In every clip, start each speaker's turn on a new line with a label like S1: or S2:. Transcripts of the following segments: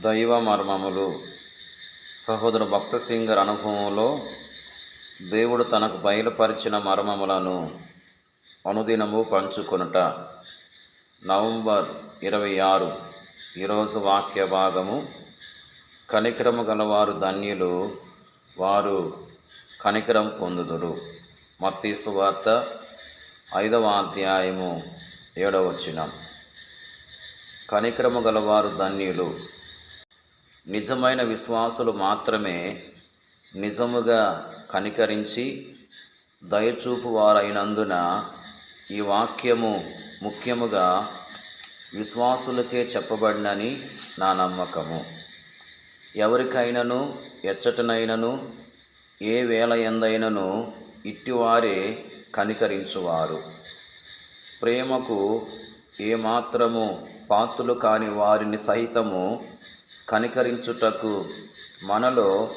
S1: దైవ మర్మములు. సహోదరు భక్త సింగర్ అనుభవంలో దేవుడు తనకు బయలుపరిచిన మర్మములను అనుదినము పంచుకొనుట. నవంబర్ ఇరవై ఆరు ఈరోజు వాక్య భాగము. కనికరము గలవారు ధన్యులు వారు కనికరం పొందుదురు. మత్తీసు వార్త ఐదవ అధ్యాయము ఏడవ వచనం. కనికరము గలవారు ధన్యులు నిజమైన విశ్వాసులు మాత్రమే నిజముగా కనికరించి దయచూపు వారైనందున ఈ వాక్యము ముఖ్యముగా విశ్వాసులకే చెప్పబడినని నా నమ్మకము. ఎవరికైనను ఎచ్చటనైనను ఏ వేళ ఎందైనను ఇట్టివారే కనికరించువారు. ప్రేమకు ఏమాత్రము పాత్రులు కాని వారిని సహితము కనికరించుటకు మనలో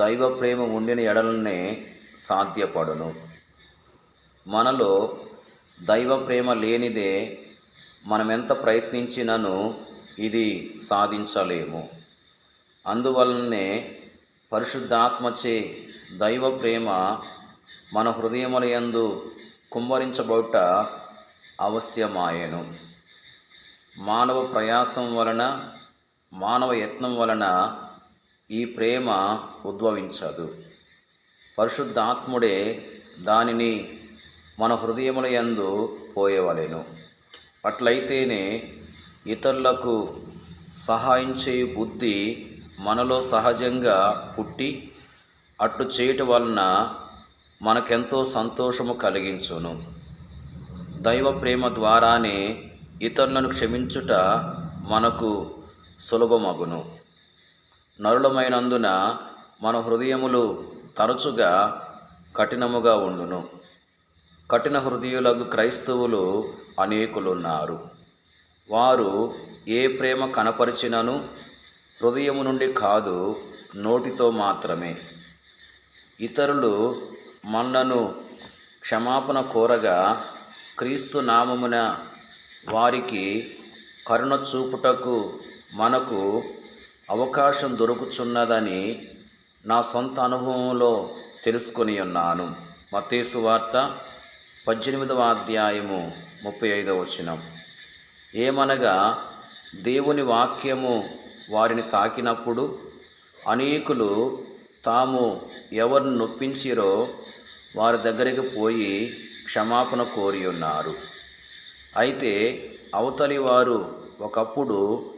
S1: దైవ ప్రేమ ఉండిన ఎడలనే సాధ్యపడును. మనలో దైవ ప్రేమ లేనిదే మనమెంత ప్రయత్నించినను ఇది సాధించలేము. అందువలనే పరిశుద్ధాత్మచే దైవ ప్రేమ మన హృదయముల యందు కుమ్మరించబడుట అవశ్యమాయను. మానవ ప్రయాసం వలన మానవ యత్నం వలన ఈ ప్రేమ ఉద్భవించదు. పరిశుద్ధాత్ముడే దానిని మన హృదయముల యందు పోయవలెను. అట్లయితేనే ఇతరులకు సహాయం చేయు బుద్ధి మనలో సహజంగా పుట్టి అట్టు చేయటం వలన మనకెంతో సంతోషము కలిగించును. దైవ ప్రేమ ద్వారానే ఇతరులను క్షమించుట మనకు సులభమగును. నరులమైనందున మన హృదయములు తరచుగా కఠినముగా ఉండును. కఠిన హృదయులకు క్రైస్తవులు అనేకులున్నారు. వారు ఏ ప్రేమ కనపరిచినను హృదయము నుండి కాదు నోటితో మాత్రమే. ఇతరులు మన్నను క్షమాపణ కోరగా క్రీస్తు నామమున వారికి కరుణ చూపుటకు మనకు అవకాశం దొరుకుచున్నదని నా సొంత అనుభవంలో తెలుసుకొని ఉన్నాను. మతేసు వార్త పద్దెనిమిదవ అధ్యాయము ముప్పై ఐదవ వచనం. ఏమనగా దేవుని వాక్యము వారిని తాకినప్పుడు అనేకులు తాము ఎవరిని నొప్పించిరో వారి దగ్గరికి పోయి క్షమాపణ కోరి ఉన్నారు. అయితే అవతలి వారు ఒకప్పుడు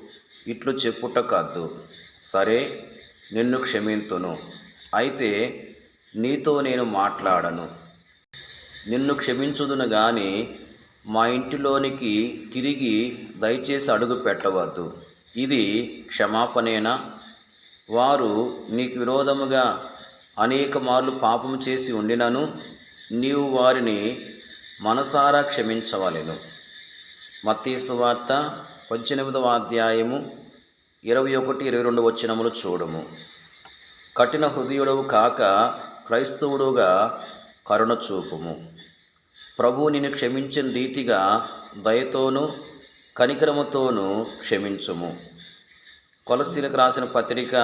S1: ఇట్లు చెప్పుట కాదు సరే నిన్ను క్షమింతును. అయితే నీతో నేను మాట్లాడను. నిన్ను క్షమించుదును గాని మా ఇంటిలోనికి తిరిగి దయచేసి అడుగు పెట్టవద్దు. ఇది క్షమాపణేనా? వారు నీకు విరోధముగా అనేక మార్లు పాపము చేసి ఉండినను నీవు వారిని మనసారా క్షమించవలెను. మతీసు వార్త పద్దెనిమిదవ అధ్యాయము ఇరవై ఒకటి ఇరవై రెండు వచ్చినములు చూడము. కఠిన హృదయుడవు కాక క్రైస్తవుడుగా కరుణ చూపుము ప్రభు నిన్ను క్షమించిన రీతిగా దయతోనూ కనికరముతోనూ క్షమించుము. కొలసీలకు రాసిన పత్రిక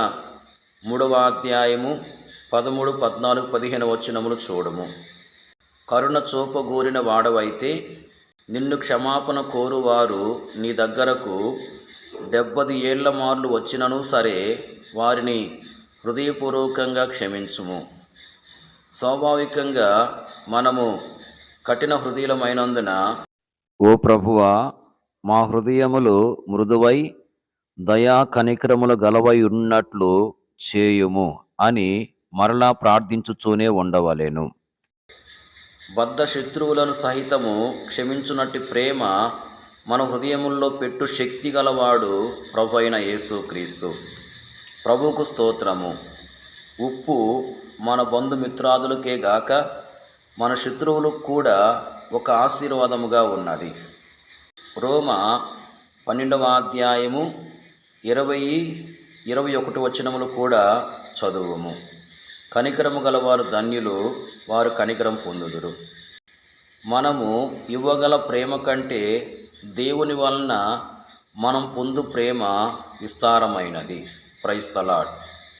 S1: మూడవ అధ్యాయము పదమూడు పద్నాలుగు పదిహేను వచనములు చూడము. కరుణ చూపగూరిన వాడవైతే నిన్ను క్షమాపణ కోరువారు నీ దగ్గరకు డెబ్బది ఏళ్ళ మార్లు వచ్చినను సరే వారిని హృదయపూర్వకంగా క్షమించుము. స్వాభావికంగా మనము కఠిన హృదయమైనందున ఓ ప్రభువా మా హృదయములు మృదువై దయా కనిక్రములు గలవై ఉన్నట్లు చేయుము అని మరలా ప్రార్థించుచూనే ఉండవలెను. బద్ధ శత్రువులను సహితము క్షమించునట్టి ప్రేమ మన హృదయముల్లో పెట్టు శక్తి గలవాడు ప్రభు అయిన యేసుక్రీస్తు ప్రభువుకు స్తోత్రము. ఉప్పు మన బంధుమిత్రాదులకే గాక మన శత్రువులకు కూడా ఒక ఆశీర్వాదముగా ఉన్నది. రోమ పన్నెండవ అధ్యాయము ఇరవై ఇరవై ఒకటి వచనములు కూడా చదువుము. కనికరము గలవారు ధన్యులు వారు కనికరం పొందుదురు. మనము ఇవ్వగల ప్రేమ కంటే దేవుని వలన మనం పొందు ప్రేమ విస్తారమైనది. క్రైస్తలాడ్